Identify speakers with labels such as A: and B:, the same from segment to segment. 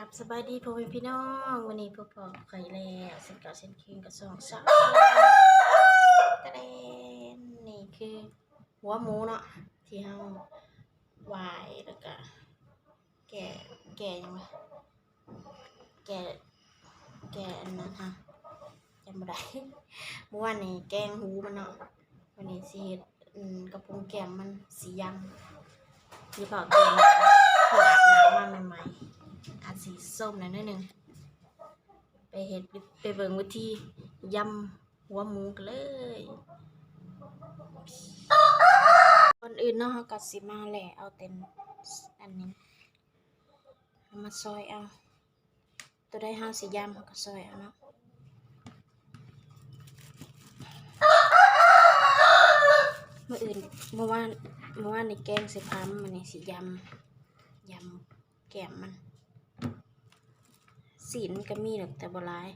A: กับสบายดีพ่อแม่พี่น้องวันนี้พ่อพ่อไข่แล้วเส้นก่าเส้นคืนกับสองสาวตะเดนนี่คือ หัวหมูเนาะที่เฮาวายแล้วก็แก่แก่ยังไงแก่แก่อันนั้นฮะจำไม่ได้เมื่อวานนี้แกงหูมันเนาะวันนี้สีเฮ็ดกระพุ้งแก้มมันสียำที่เผาแกงเพิ่งอาบน้ำมาใหม่ๆ อาจสีส้มหน่อยนิดนึงไปเห็ดไปเบิ่งวิธียำหัวหมูกันเลยก่อนอื่นเนาะเราก็สิมาแหละเอาเต็นอันนี้เอามาซอยเอาตัวได้ห้าสียำเราก็ซอยเอาเนาะเมื่ออื่นเมื่อวานเมื่อวานในแกงใส่พัมมันในสียำยำแก้มมัน สีมันก็มีหรอกแต่บหลาย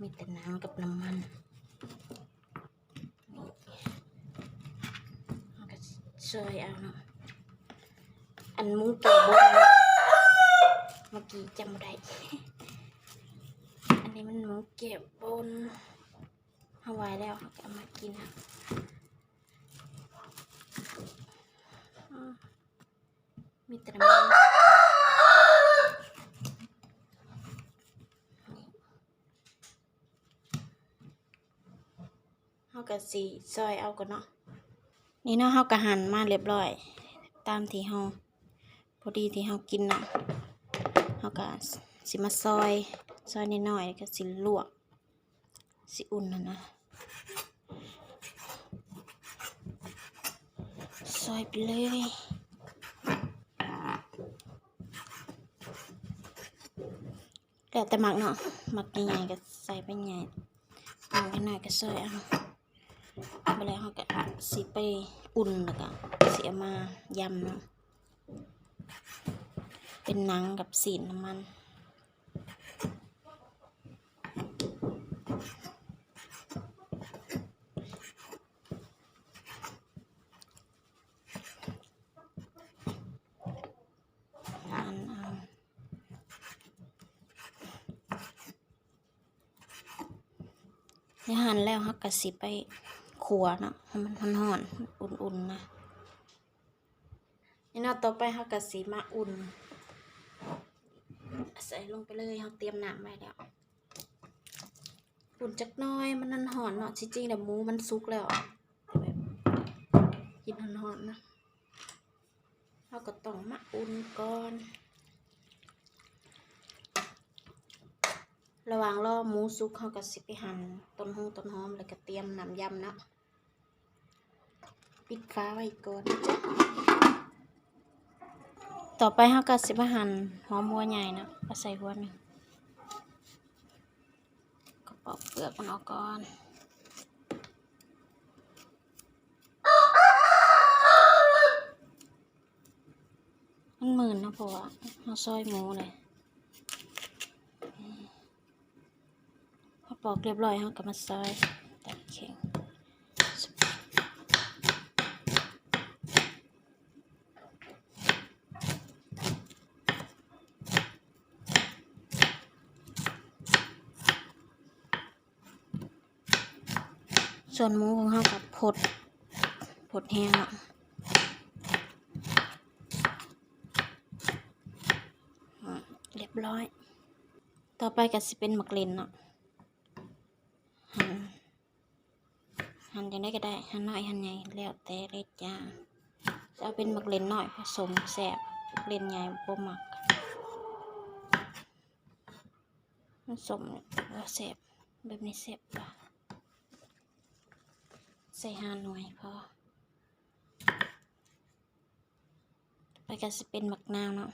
A: มีแต่น้ำกับน้ำมันนี่เอาก็ช่วยเอาเนาะอันหมุ้งเก็บบนเมื่อกี้จำได้ อันนี้มันหมูเก็บบนเอาไว้แล้วเขาก็เอามากินอะอืมมีแต่น้ำมัน เฮาก็สิซอยเอาก่อนเนาะ นี่เนาะเฮาก็หั่นมาเรียบร้อย ตามที่เฮาพอดีที่เฮากินเนาะเฮาก็สิมาซอยซอยนิดหน่อยก็สิลวกสิอุ่นนะนะ ซอยไปเลยแล้วแต่หมักเนาะหมักใหญ่ๆก็ใส่ไปใหญ่หมักหน่อยก็ซอยเอา แล้วเขาก็สิไปอุ่นแล้วก็สิเอามายำเนะเป็นหนังกับสีน้ำมันอ่านี่ยหั่นแล้วเขาก็สิไป ขัวเนาะให้มันร้อนๆอุ่นๆนะนี่เนาะต่อไปเฮาก็สิมาอุ่น ใส่ลงไปเลยเฮาเตรียมน้ำไว้แล้วอุ่นจักน้อยมันนั่นหอนเนาะจริงๆแล้วหมูมันสุกแล้วกินหอนๆนะเฮาก็ต้องมาอุ่นก่อน ระหว่างรอหมูสุกเขาก็สิไปหั่นต้นหงต้นหอมแล้วก็เตรียมน้ำยำเนาะ ปิดฟ้าไว้ก่อนจ๊ะต่อไปเขาก็สิมาหั่นหอมหัวใหญ่นะก็ใส่หัวหนึ่งก็ปอกเปลือกมันออกก่อนมันหมื่นนะเพราะว่าเราซอยหมูเลยพอปอกเรียบร้อยเขาก็มาซอยตัดเข่ง ส่วนหมูของเขากับผดผดแห้งอะเรียบร้อย ต่อไปก็สิเป็นหมักเลนเนาะหั่นหั่นจังได้ก็ได้หั่นน้อยหั่นใหญ่แล้วแต่เลยจ้าจะเอาเป็นหมักเลนน้อยผสมแสบหมักเลนใหญ่บ่หมักมันสมว่าแสบแบบนี้แสบปะ ใส่ห้าหน่วยพอไปก็จะเป็นหมักนาวเนาะ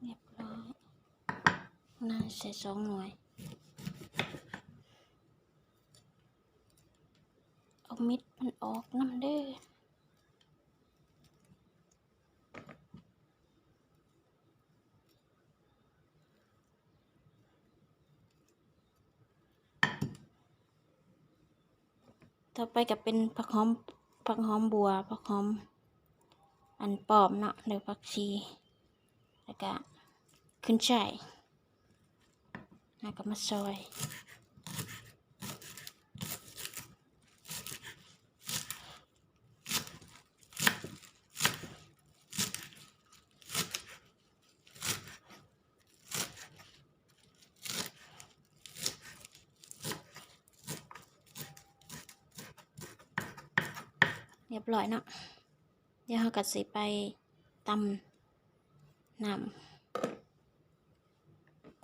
A: เรียบร้อยน่าใส่สองหน่วย ออกน้ำเด้อต่อไปก็เป็นผักหอมผักหอมบัวผักหอม อันปอบเนาะหรือผักชีแล้วก็ขึ้นช่ายแล้วก็มาซอย รียบร้อยเนาะเดี๋ยวเราก็สิไปตำน้ำ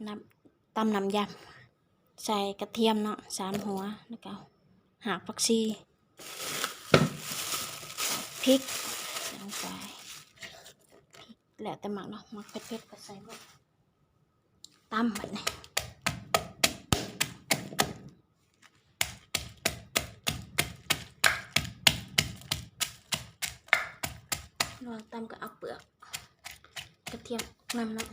A: น้ำตำน้ำยำใส่กระเทียมเนาะสามหัวแล้วก็หากผักชีพริกลงไปพริกแล้วแต่หมักเนาะหมักเผ็ดๆก็ใส่หมดตำแบบนี้ วางตามกับเอาเปลือกกระเทียมนำนะ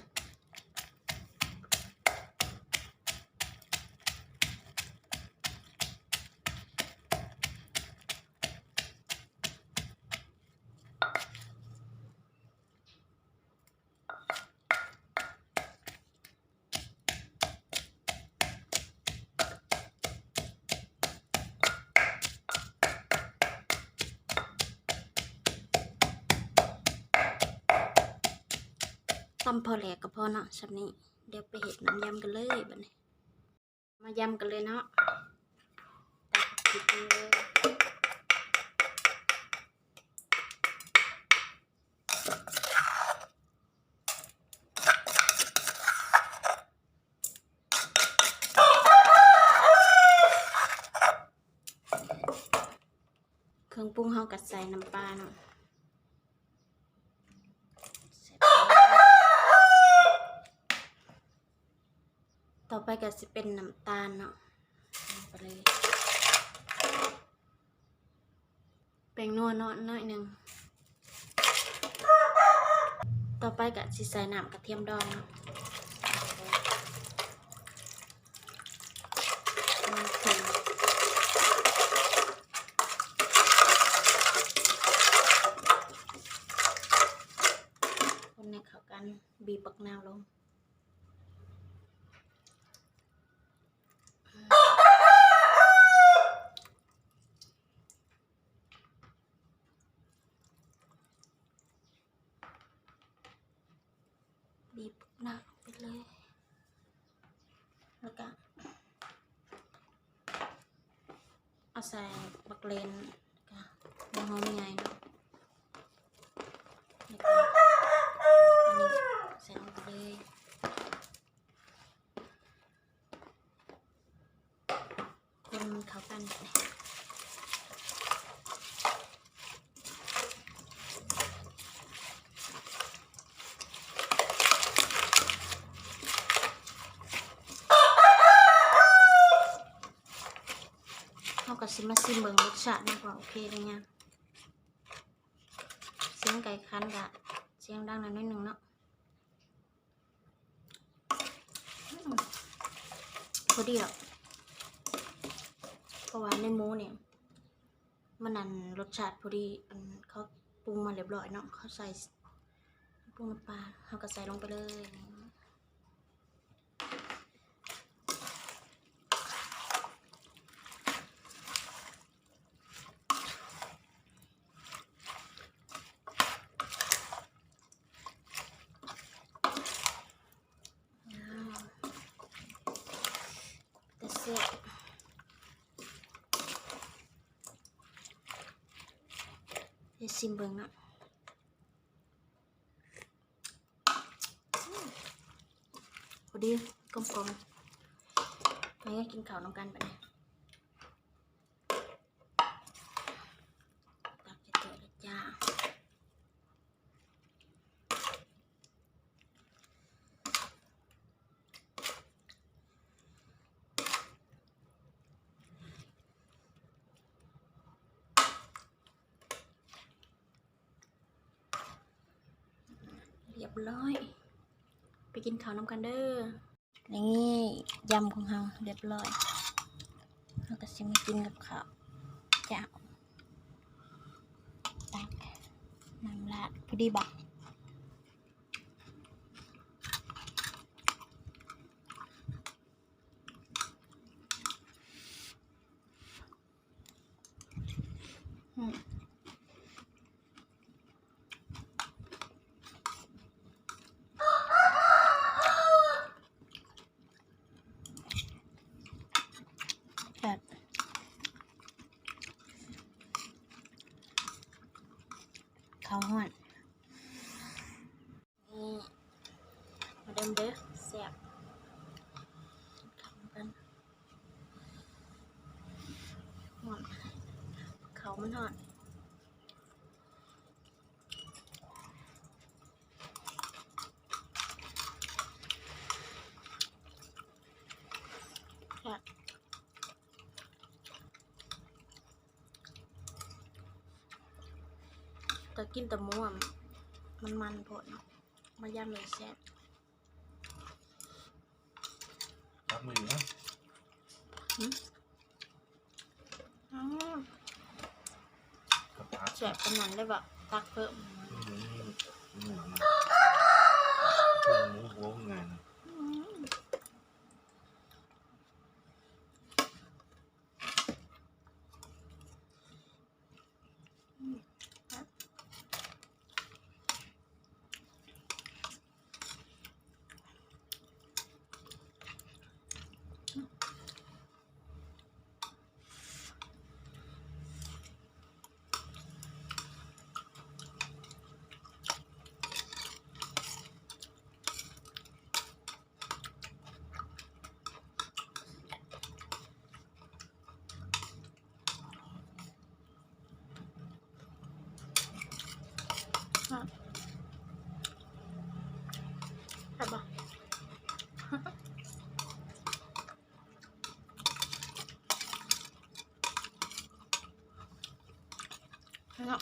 A: ตำพอแหลกก็พอเนาะสับนี้ เดี๋ยวไปเห็ดน้ำยำกันเลยบัดนี้ มายำกันเลยเนาะตักพริกเลยเครื่องปรุงเฮากัดใส่น้ำปลาเนาะ เสร็จแล้วต่อไป ก็จะเป็นน้ำตาลเนาะไปเลยแป้งนัวเนาะน้อยหนึ่งต่อไปก็สิใส่น้ำกระเทียมดองเนาะคนในเขากันบีบปักนาวลง บีบหน้าไปเลย แล้วก็ เอาใส่บักเลนค่ะมันหอมยังไงเนาะอันนี้ใส่ลงไปเลยคนเข้ากันแบบ เขาก็สิมาซิมเบิ่งรสชาติดีกว่าโอเคเลยเนี่ยเสียงไก่คันกะเสียงดังหน่อยนิดนึงเนาะพอดีหรอกเพราะว่าในหมูเนี่ยมันนั่นรสชาติพอดีเขาปรุงมาเรียบร้อยเนาะเขาใส่ปรุงน้ำปลาเขาก็ใส่ลงไปเลยอ้าวแต่เสีย เดี๋ยวซิมเบิ่งเนาะอื เรียบร้อย ไปกินข้าวน้ำกันเด้ออย่างนี้ยำของเราเรียบร้อยเราก็จะมากินกับข้าวจากตักน้ำราดพอดีบอก ข้าวห่อน นี่มาเดิมเด้อแซ่บขำกันหอนเขามันหอนครับ แต่กินแต่หมูอะมันมันๆโผดเนาะมาย่ำเลยแซ่บ
B: รับมือนะ
A: อืม
B: กับพัก
A: แสบขนาดได้แบบตักเพิ่ม
B: อืมหมูนะหมูหัวงาน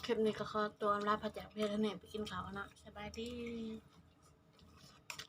A: คลิปนี้ก็ขอตัวลาพระจากเพื่อนเนไปกินข้าวนะสบายดี